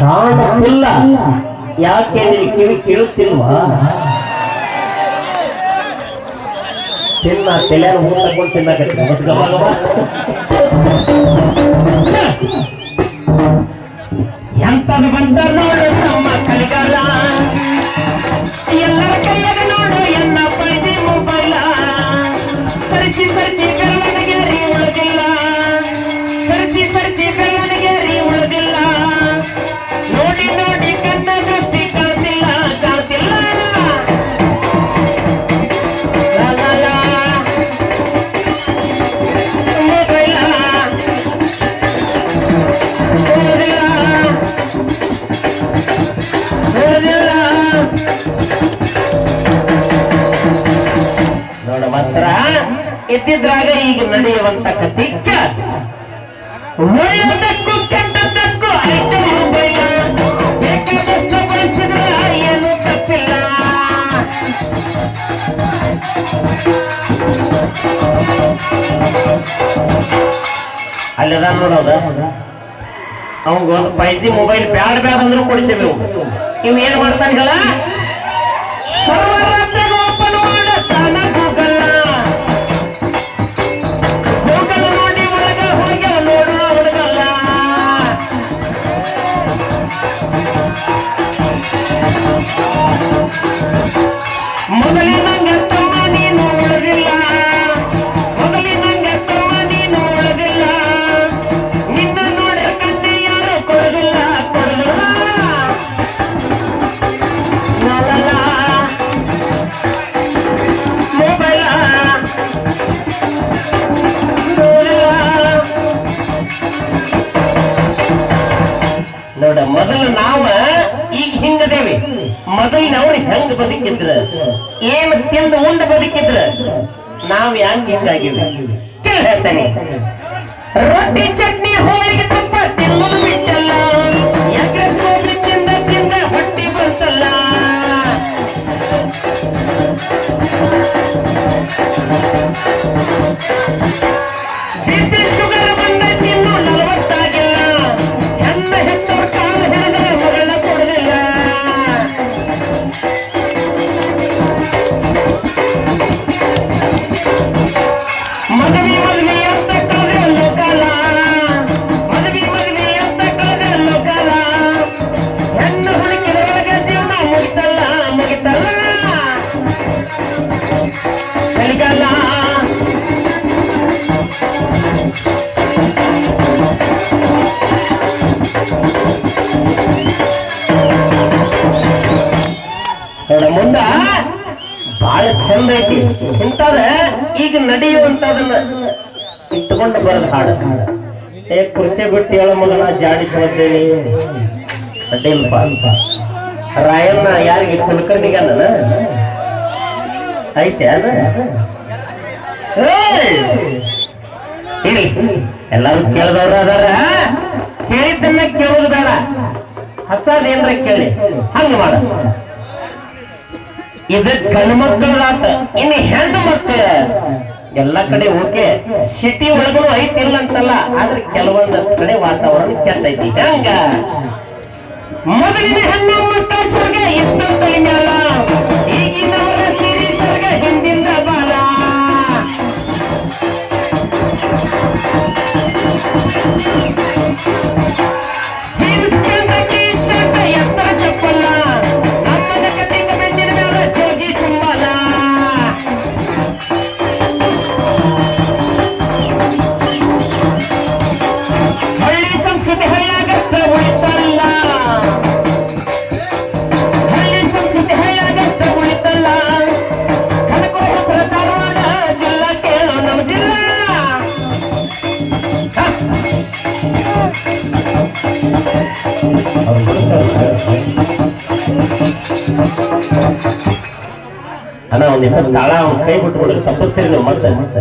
ಕಾಣುತ್ತಿಲ್ಲ ಯಾಕೆ ನಿನ್ ಕಿವಿ ಕೇಳುತ್ತಿಲ್ವಾ? ತಿನ್ನ ತಲೆಯ ಊಟ ತಗೊಂಡು ತಿನ್ನಕತ್ತಿ. ಬಂದ ಎಂತದು ಬಂತ ನೋಡು ನೋಡ ಇದ್ದಿದ್ರಾಗ ಈಗ ನಡೆಯುವಂತ ಕತಿಕ್ಕ ಒಳ್ಳೆಯದಕ್ಕೂ ತಪ್ಪಿಲ್ಲ. ಅಲ್ಲದ ನೋಡೋದ ಅವಂಗ ಒಂದು five G mobile bad bad ಅಂದ್ರೂ ಕೊಡಿಸಬೇಕು ನೀವು ಏನ್ ಮಾಡ್ತಾನೆ ಮೊದಲು ನಾವ ಈಗ ಹಿಂಗದೇವಿ. ಮೊದಲು ನಾವು ಹೆಂಗ್ ಬದುಕಿದ್ರ? ಏನ್ ತಿಂದು ಉಂಡ ಬದುಕಿದ್ರ? ನಾವ್ ಯಾಕೆ ಹಿಂಗಾಗಿವಿ ಕೇಳಿ ಹೇಳ್ತೇನೆ. ರೊಟ್ಟಿ, ಚಟ್ನಿ, ಹೋಳಿಗೆ ತುಪ್ಪ ತಿನ್ನೋದು ಬಿಟ್ಟಲ್ಲ. ಯಾಕೆ ತಿಂದ ತಿಂದ ಹೊಟ್ಟಿ ಬಂತಲ್ಲ ನೋಡ ಮುಂದ ಬಹಳ ಚಂದ ಐತಿ ಇಂಥದ ಈಗ ನಡೆಯುವಂತದನ್ನ ಇಟ್ಕೊಂಡು ಬರದ ಹಾಡು. ಏ, ಕುರ್ಚಿ ಬಿಟ್ಟು ಹೇಳ ಮಗನ ಜಾಡಿಸ್ಕೊಳ್ತೇನೆ ಅಡ್ಡಿಲ್ಪ. ರಾಯಣ್ಣ ಯಾರಿಗೆ ಕುಲ್ಕರ್ಣಿಗನ ಐತೆ ಅದ ಹೇಳಿ ಎಲ್ಲರೂ ಕೇಳಿದವ್ರು ಅದಾರ. ಕೇಳಿದ್ದನ್ನ ಕೇಳೋದು ಬೇಡ. ಹಸದೇನ್ರ ಕೇಳಿ. ಹಂಗ ಮಾಡ. ಇದು ಗಂಡು ಮಕ್ಕಳಾತ ಇನ್ನು ಹೆಣ್ಣು ಮಕ್ಕಳ ಎಲ್ಲ ಕಡೆ ಓಕೆ. ಸಿಟಿ ಒಳಗೂ ಐತಿಲ್ಲ ಅಂತಲ್ಲ ಆದ್ರೆ ಕೆಲವೊಂದಷ್ಟು ಕಡೆ ವಾತಾವರಣ ಕೆಟ್ಟೈತಿ ಹೆಂಗ? ಮೊದಲಿನ ಹೆಣ್ಣು ಮಕ್ಕಳ ಹಳ್ಳಿಯಾಗಷ್ಟ ಒಂದು ಹೆಸರು. ಅಣ್ಣ ತಾಳ ಅವ್ನ ಕೈ ಬಿಟ್ಬಿಡ್ರಿ ತಪ್ಪಿಸ್ತೀರಿ ನೀವು ಮತ್ತೆ